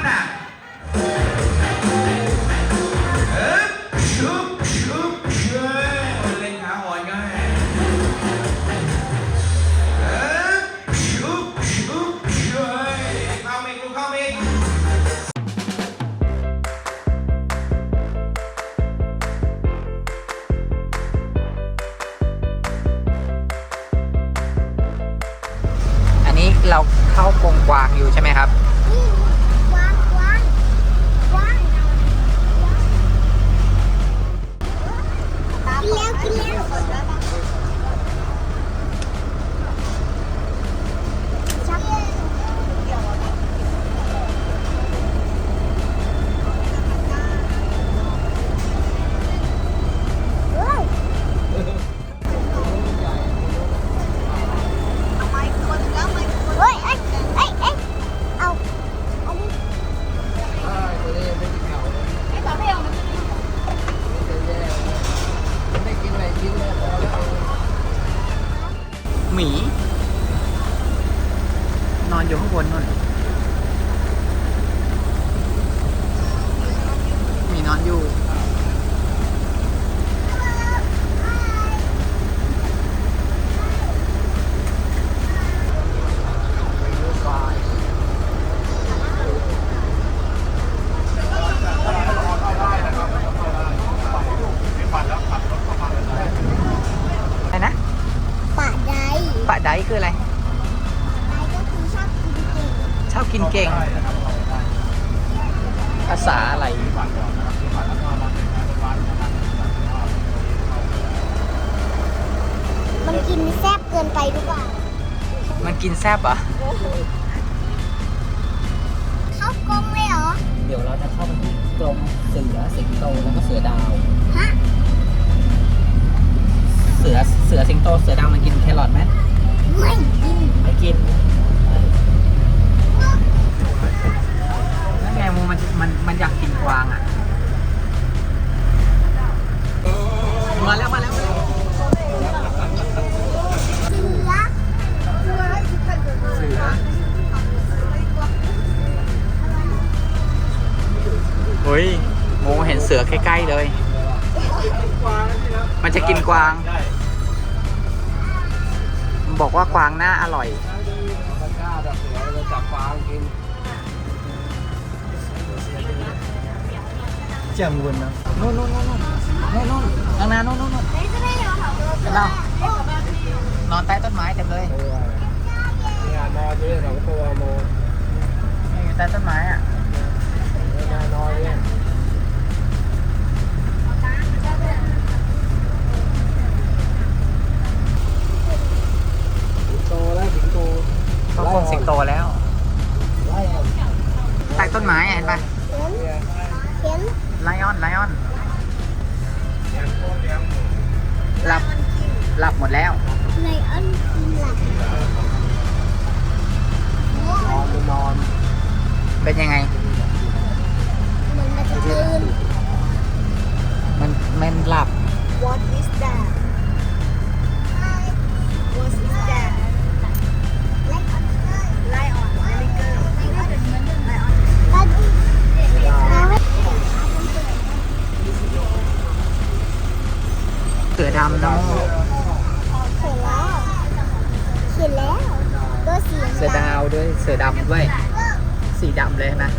anaconda เอ๊ แซบเหรอะเข้ากรงเลยเหรอ เดี๋ยวเราจะเข้าไปที่กรงเสือสิงโตแล้วก็เสือดาว ฮะ เสือเสือสิงโตเสือดาวมันกินแครอทไหมไม่กินไม่กินนั่นไงมูมันมันมันอยากกินกวางอะ มาแล้วมาแล้วมาแล้ว เสือเสือเฮ้ยโมเห็นเสือใกล้ๆเลย มันจะกินกวาง มันบอกว่ากวางน่าอร่อยแจ่มวนนะนู่นนู่นนู่นนู่นนู่นนู่นข้างหน้านู่นนู่นนู่นเห็นเรานอนใต้ต้นไม้เต็มเลย เนี่ยนอนนี่สองตัวโมนี่อยู่ใต้ต้นไม้อะนอนเนี่ยโตแล้วถึงโตเขาคงสิงโตแล้วไล่เอาใต้ต้นไม้อะเห็นปะเห็นเนี่ยเห็นไลออนไลออนเลี้ยงโคเลี้ยงหมูหลับหลับหมดแล้ว ในอันกินหลับ นอนไม่นอนเป็นยังไง มันมันจะตื่น มันมันหลับ What is that ออนไเนเสือดำนะโมเสร็จแล้วเสร็จแล้วาวด้วยเสือดำด้วย สีดำเลยนะ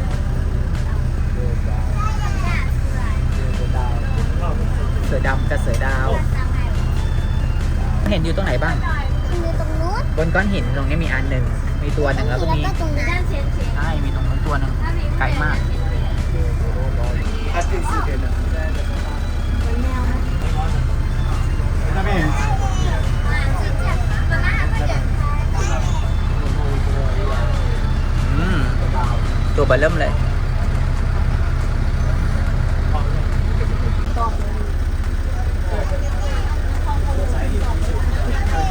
เสือดำกับเสือดาว เห็นอยู่ตรงไหนบ้างมีตรงนู้นบนก้อนหินตรงนี้มีอันหนึ่งมีตัวหนึ่งแล้วก็มีตรงนั้นใช่มีตรงนู้นตัวหนึ่งไกลมากอื ตัวเบลเริ่มเลย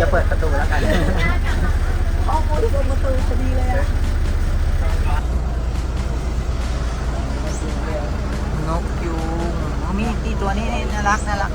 จะเปิดประตูแล้วกันนกยูงอ๋อมีตีตัวนี้น่ารักน่ารัก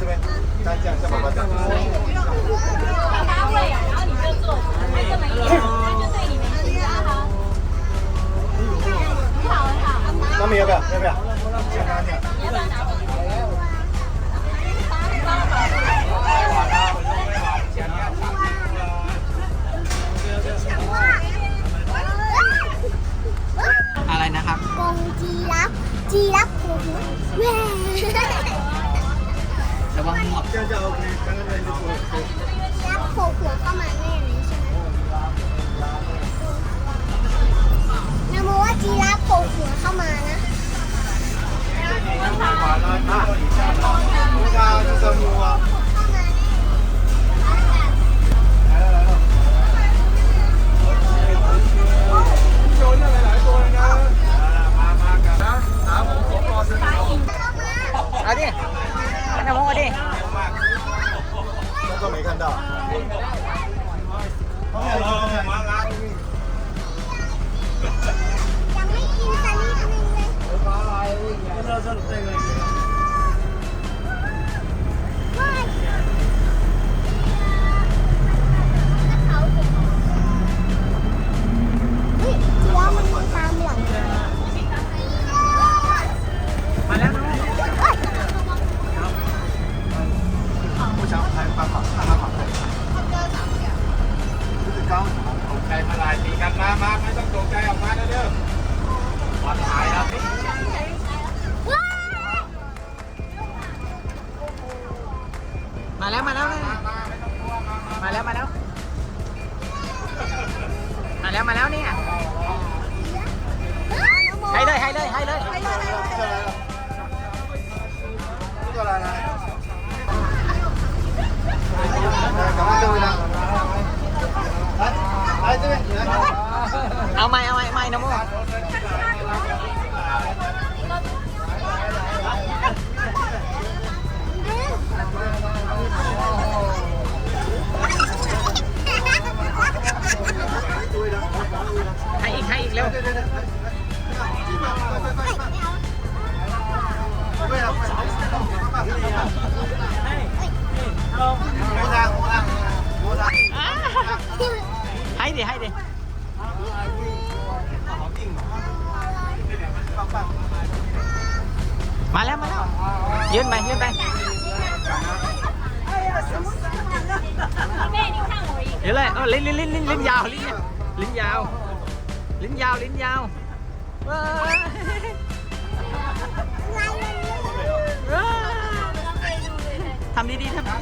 ไม่呢，这边，单讲下爸爸讲。大会呀，然后你就做，还这么一点，他就对你没兴趣好。很好很好，妈咪要不要？要不要？先拿点。你要不要拿走？ อะไรนะครับ กรงจีรับจีรับโผล่หัวแหว่ ระวังหมอบแล้วโผล่หัวเข้ามาแน่เลยใช่ไหมนโมว่าจีราฟโผล่หัวเข้ามานะเข้ามาแน่ เอาน้ำมงเอา แล้วเนี่ยให้เลยให้เลยให้เลยให้เลยเอาไม่เอาไม่ไม่นะโม ร็วให้ดิให้ดิมาแล้วมาแล้วยืนไปยืนไปเดี๋ยวเลยอ๋อลิ้นลิ้นลิ้นลิ้นยาวลิ้นลิ้นยาว ลิ้นยาวลิ้นยาวทำดีๆทำด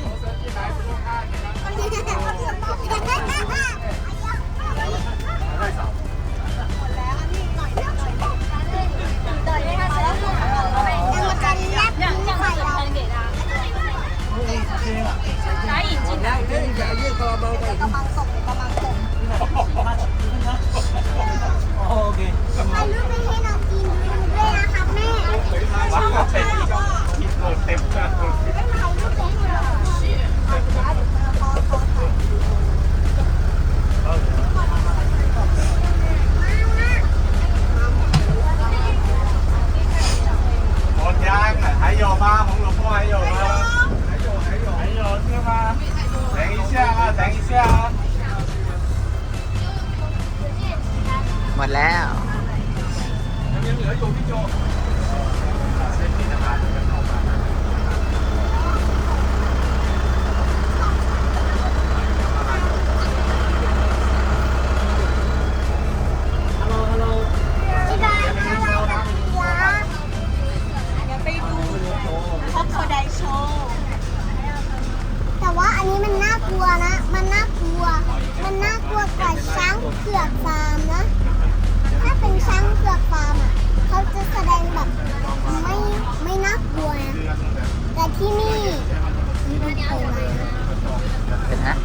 ี ดแล้วยังเหลืออยู่พี่โจเส้นที่น้ำมันจะเข้ามาที่บ้านน่ารักจังเลยเดี๋ยวไปดูคอโคไดโชว์แต่ว่าอันนี้มันน่ากลัวนะมันน่ากลัว มันน่ากลัวกว่าช้างเผือกฟาร์มนะ เป็นช้างเผือกฟาร์มอะเขาจะแสดงแบบไม่ไม่น่ากลัวนะแต่ที่นี่มีคนเคยมานะเป็นฮะ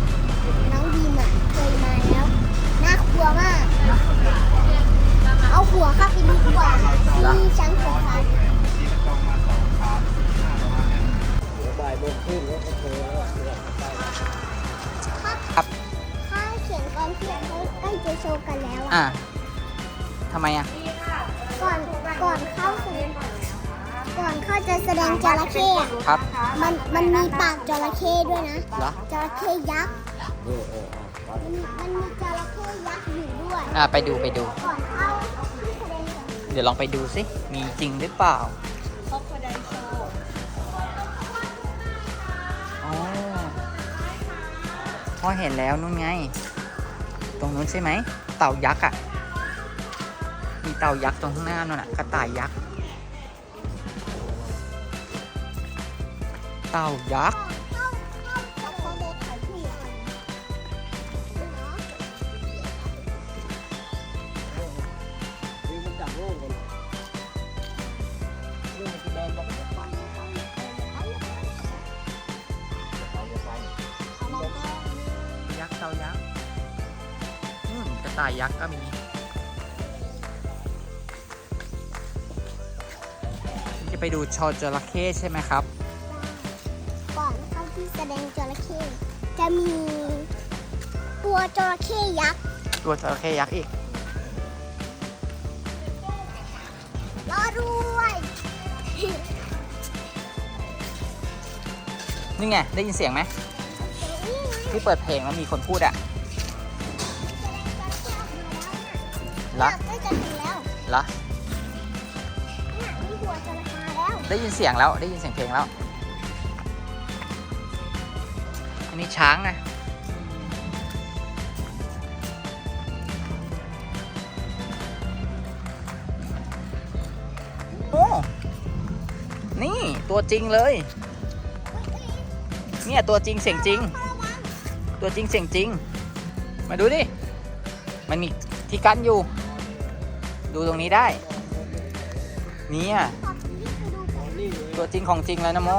ครับ มันมันมีปากจระเข้ด้วยนะเหรอ จระเข้ยักษ์มันมันมีจระเข้ยักษ์อยู่ด้วย อะไปดูไปดู ก่อนเข้าที่แสดงเดี๋ยวลองไปดูสิมีจริงหรือเปล่าคอโคไดโชว์อ๋อพอเห็นแล้วนู่นไง ตรงนู้นใช่ไหม เต่ายักษ์อะ มีเต่ายักษ์ตรงข้างหน้านั่นน่ะ กระต่ายยักษ์ เต่ายักษ์เต่ายักษ์เต่ายักษ์กระต่ายยักษ์ก็มีจะไปดูชอจระเข้ใช่ไหมครับ จะมี ตัวจระเข้ยักษ์ตัวจระเข้ยักษ์อีก รอด้วยนี่ไง ได้ยินเสียงไหมที่เปิดเพลงแล้วมีคนพูดอะเหรอใกล้จะถึงแล้วเหรอเนี่ยมีหัวจระเข้แล้วได้ยินเสียงแล้วได้ยินเสียงเพลงแล้ว ช้างนะโอ้นี่ตัวจริงเลย เนี่ยตัวจริงเสียงจริง ตัวจริงเสียงจริง มาดูดิ มันมีที่กั้นอยู่ ดูตรงนี้ได้ เนี่ยตัวจริงของจริงเลยนะโม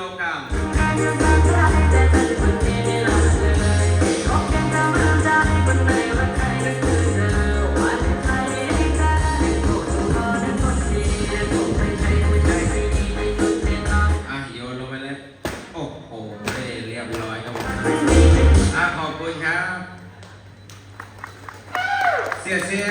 โลกรัมอะโยนลงไเลย โอ้โหเรียบร้อยครับอะขอบคุณครับ เสียเสีย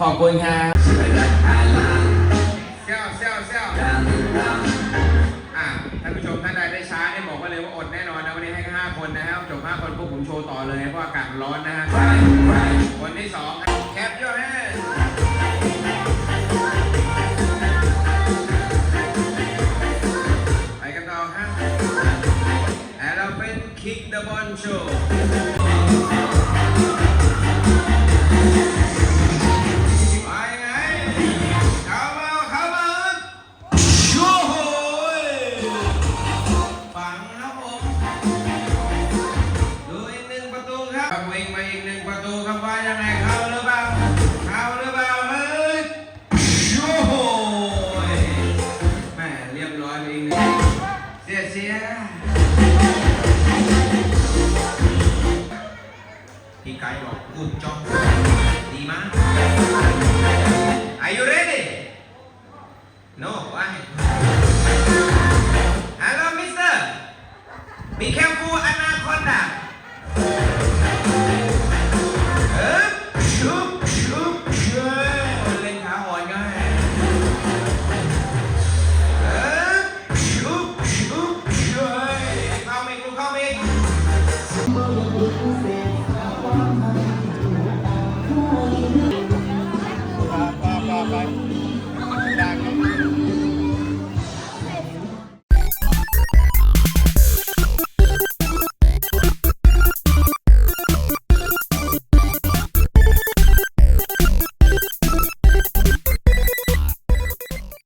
ขอบคุณครับเซลเซลเซลอะท่านผู้ชมท่านใดได้ช้าได้บอกไว้เลยว่าอดแน่นอนนะวันนี้ให้แคห้าคนนะครับจบห้าคนพวกผมโชว์ต่อเลยเพราะอากาศร้อนนะฮะคนที่สอง Be careful, anaconda.